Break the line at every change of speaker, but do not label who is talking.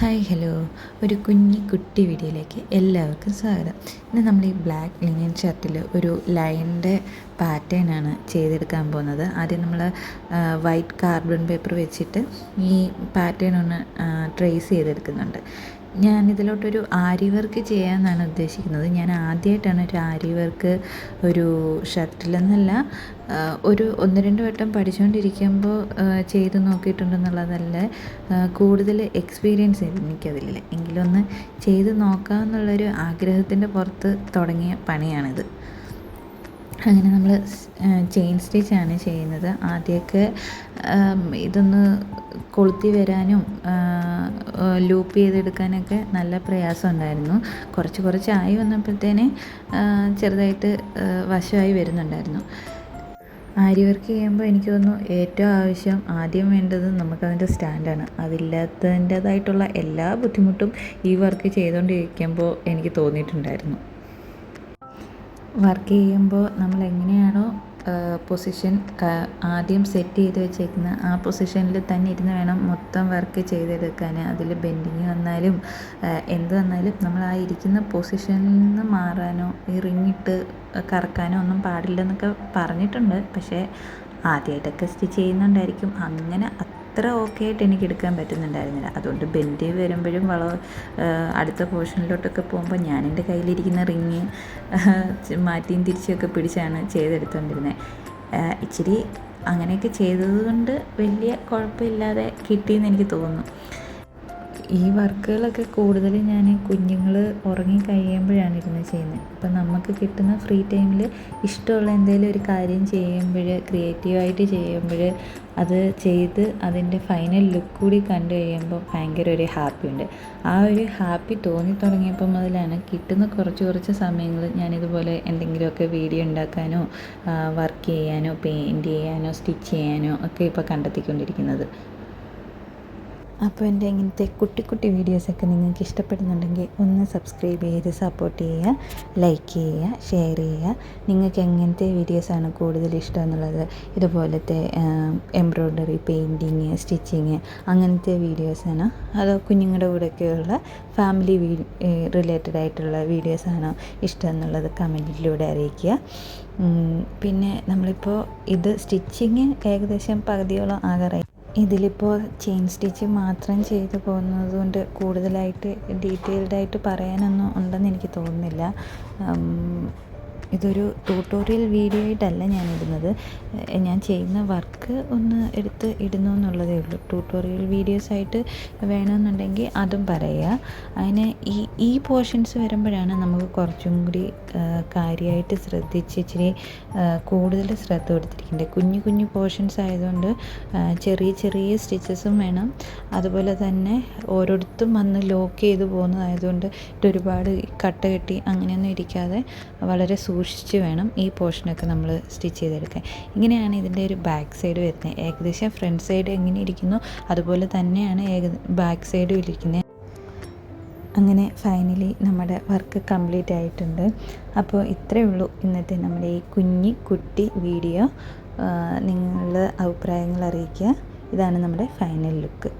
Hi hello ഒരു കുഞ്ഞി കുട്ടി വീഡിയോയിലേക്ക് എല്ലാവർക്കും സ്വാഗതം. ഇന്ന് നമ്മൾ ഈ ബ്ലാക്ക് ലിനിയൻ ഷർട്ടിൽ ഒരു ലൈനിന്റെ പാറ്റേൺ ആണ് ചെയ്തെടുക്കാൻ പോകുന്നത്. ആദ്യം നമ്മൾ വൈറ്റ് കാർബൺ പേപ്പർ വെച്ചിട്ട് ഈ പാറ്റേൺ ഒന്ന് ട്രേസ് ചെയ്തെടുക്കുന്നുണ്ട്. ഞാൻ ഇതിലോട്ടൊരു ആരി വർക്ക് ചെയ്യാമെന്നാണ് ഉദ്ദേശിക്കുന്നത്. ഞാൻ ആദ്യമായിട്ടാണ് ഒരു ആരി വർക്ക് ഒരു ഷർട്ടിലെന്നല്ല ഒരു ഒന്ന് രണ്ട് വട്ടം പഠിച്ചുകൊണ്ടിരിക്കുമ്പോൾ ചെയ്ത് നോക്കിയിട്ടുണ്ടെന്നുള്ളതല്ല കൂടുതൽ എക്സ്പീരിയൻസ് എനിക്കതില്ല എങ്കിലൊന്ന് ചെയ്ത് നോക്കാമെന്നുള്ളൊരു ആഗ്രഹത്തിന്റെ പുറത്ത് തുടങ്ങിയ പണിയാണിത്. അങ്ങനെ നമ്മൾ ചെയിൻ സ്റ്റിച്ചാണ് ചെയ്യുന്നത്. ആദ്യമൊക്കെ ഇതൊന്ന് കൊളുത്തി വരാനും ലൂപ്പ് ചെയ്തെടുക്കാനൊക്കെ നല്ല പ്രയാസം ഉണ്ടായിരുന്നു കുറച്ച് കുറച്ചായി വന്നപ്പോഴത്തേനെ ചെറുതായിട്ട് വശമായി വരുന്നുണ്ടായിരുന്നു. ആരി വർക്ക് ചെയ്യുമ്പോൾ എനിക്ക് തോന്നുന്നു ഏറ്റവും ആവശ്യം ആദ്യം വേണ്ടത് നമുക്കതിന്റെ സ്റ്റാൻഡാണ്. അതില്ലാത്തതിന്റേതായിട്ടുള്ള എല്ലാ ബുദ്ധിമുട്ടും ഈ വർക്ക് ചെയ്തുകൊണ്ടിരിക്കുമ്പോൾ എനിക്ക് തോന്നിയിട്ടുണ്ടായിരുന്നു. വർക്ക് ചെയ്യുമ്പോൾ നമ്മൾ എങ്ങനെയാണോ പൊസിഷൻ ആദ്യം സെറ്റ് ചെയ്ത് വെച്ചേക്കുന്ന ആ പൊസിഷനിൽ തന്നെ ഇരുന്ന് വേണം മൊത്തം വർക്ക് ചെയ്തെടുക്കാൻ. അതിൽ ബെൻഡിങ് വന്നാലും എന്ത് വന്നാലും നമ്മൾ ആ ഇരിക്കുന്ന പൊസിഷനിൽ നിന്ന് മാറാനോ ഈ റിങ്ങിട്ട് കറക്കാനോ ഒന്നും പാടില്ലെന്നൊക്കെ പറഞ്ഞിട്ടുണ്ട്. പക്ഷേ ആദ്യമായിട്ടൊക്കെ സ്റ്റിച്ച് ചെയ്യുന്നുണ്ടായിരിക്കും. അങ്ങനെ അത്ര ഓക്കെ ആയിട്ട് എനിക്ക് എടുക്കാൻ പറ്റുന്നുണ്ടായിരുന്നില്ല. അതുകൊണ്ട് ബെൻഡ് വരുമ്പോഴും വള അടുത്ത പോർഷനിലോട്ടൊക്കെ പോകുമ്പോൾ ഞാൻ എന്റെ കയ്യിലിരിക്കുന്ന റിങ് മാറ്റിയും തിരിച്ചൊക്കെ പിടിച്ചാണ് ചെയ്തെടുത്തുകൊണ്ടിരുന്നത് ഇച്ചിരി അങ്ങനെയൊക്കെ ചെയ്തതുകൊണ്ട് വലിയ കുഴപ്പമില്ലാതെ കിട്ടിയെന്ന് എനിക്ക് തോന്നുന്നു. ഈ വർക്കുകളൊക്കെ കൂടുതൽ ഞാൻ കുഞ്ഞുങ്ങൾ ഉറങ്ങി കഴിയുമ്പോഴാണ് ഇരുന്ന് ചെയ്യുന്നത് അപ്പം നമുക്ക് കിട്ടുന്ന ഫ്രീ ടൈമിൽ ഇഷ്ടമുള്ള എന്തെങ്കിലും ഒരു കാര്യം ചെയ്യുമ്പോൾ ക്രിയേറ്റീവായിട്ട് ചെയ്യുമ്പോൾ അത് ചെയ്ത് അതിന്റെ ഫൈനൽ ലുക്ക് കൂടി കണ്ടു കഴിയുമ്പോൾ ഭയങ്കര ഒരു ഹാപ്പി ഉണ്ട്. ആ ഒരു ഹാപ്പി തോന്നി തുടങ്ങിയപ്പോൾ മുതലാണ് കിട്ടുന്ന കുറച്ച് കുറച്ച് സമയങ്ങൾ ഞാനിതുപോലെ എന്തെങ്കിലുമൊക്കെ വീഡിയോ ഉണ്ടാക്കാനോ വർക്ക് ചെയ്യാനോ പെയിന്റ് ചെയ്യാനോ സ്റ്റിച്ച് ചെയ്യാനോ ഒക്കെ ഇപ്പോൾ കണ്ടെത്തിക്കൊണ്ടിരിക്കുന്നത്. അപ്പോൾ എന്റെ ഇങ്ങനത്തെ കുട്ടി കുട്ടി വീഡിയോസൊക്കെ നിങ്ങൾക്ക് ഇഷ്ടപ്പെടുന്നുണ്ടെങ്കിൽ ഒന്ന് സബ്സ്ക്രൈബ് ചെയ്ത് സപ്പോർട്ട് ചെയ്യുക ലൈക്ക് ചെയ്യുക ഷെയർ ചെയ്യുക. നിങ്ങൾക്ക് എങ്ങനത്തെ വീഡിയോസാണ് കൂടുതൽ ഇഷ്ടം എന്നുള്ളത്? ഇതുപോലത്തെ എംബ്രോയ്ഡറി പെയിന്റിങ് സ്റ്റിച്ചിങ് അങ്ങനത്തെ വീഡിയോസാണ്. അതോ കുഞ്ഞുങ്ങളുടെ കൂടെയൊക്കെയുള്ള ഫാമിലി റിലേറ്റഡ് ആയിട്ടുള്ള വീഡിയോസാണോ ഇഷ്ടം എന്നുള്ളത് കമന്റിലൂടെ അറിയിക്കുക. പിന്നെ നമ്മളിപ്പോൾ ഇത് സ്റ്റിച്ചിങ് ഏകദേശം പകുതിയോളം ആകാറായി. ഇതിലിപ്പോൾ ചെയിൻ സ്റ്റിച്ച് മാത്രം ചെയ്തു പോകുന്നത് കൊണ്ട് കൂടുതലായിട്ട് ഡീറ്റെയിൽഡായിട്ട് പറയാനൊന്നും ഉണ്ടെന്ന് എനിക്ക് തോന്നുന്നില്ല. ഇതൊരു ട്യൂട്ടോറിയൽ വീഡിയോ ആയിട്ടല്ല ഞാൻ ഇടുന്നത് ഞാൻ ചെയ്യുന്ന വർക്ക് ഒന്ന് എടുത്ത് ഇടുന്നു എന്നുള്ളതേ ഉള്ളൂ. ട്യൂട്ടോറിയൽ വീഡിയോസ് ആയിട്ട് വേണമെന്നുണ്ടെങ്കിൽ അതും പറയുക. അതിന് ഈ ഈ പോർഷൻസ് വരുമ്പോഴാണ് നമുക്ക് കുറച്ചും കൂടി കാര്യമായിട്ട് ശ്രദ്ധിച്ച് ഇച്ചിരി കൂടുതൽ ശ്രദ്ധ കൊടുത്തിരിക്കേണ്ടത്. കുഞ്ഞു കുഞ്ഞു പോർഷൻസ് ആയതുകൊണ്ട് ചെറിയ ചെറിയ സ്റ്റിച്ചസും വേണം. അതുപോലെ തന്നെ ഓരോരുത്തും വന്ന് ലോക്ക് ചെയ്ത് പോകുന്നതായതുകൊണ്ട് ഒരുപാട് കട്ട കെട്ടി അങ്ങനെയൊന്നും ഇരിക്കാതെ വളരെ സൂ സൂക്ഷിച്ച് വേണം ഈ പോർഷനൊക്കെ നമ്മൾ സ്റ്റിച്ച് ചെയ്തെടുക്കാൻ. ഇങ്ങനെയാണ് ഇതിന്റെ ഒരു ബാക്ക് സൈഡ് വരുന്നത്. ഏകദേശം ഫ്രണ്ട് സൈഡ് എങ്ങനെ ഇരിക്കുന്നു അതുപോലെ തന്നെയാണ് ഏക ബാക്ക് സൈഡും ഇരിക്കുന്നത്. അങ്ങനെ ഫൈനലി നമ്മുടെ വർക്ക് കംപ്ലീറ്റ് ആയിട്ടുണ്ട്. അപ്പോൾ ഇത്രയേ ഉള്ളൂ ഇന്നത്തെ നമ്മുടെ ഈ കുഞ്ഞി കുട്ടി വീഡിയോ. നിങ്ങളുടെ അഭിപ്രായങ്ങൾ അറിയിക്കുക. ഇതാണ് നമ്മുടെ ഫൈനൽ ലുക്ക്.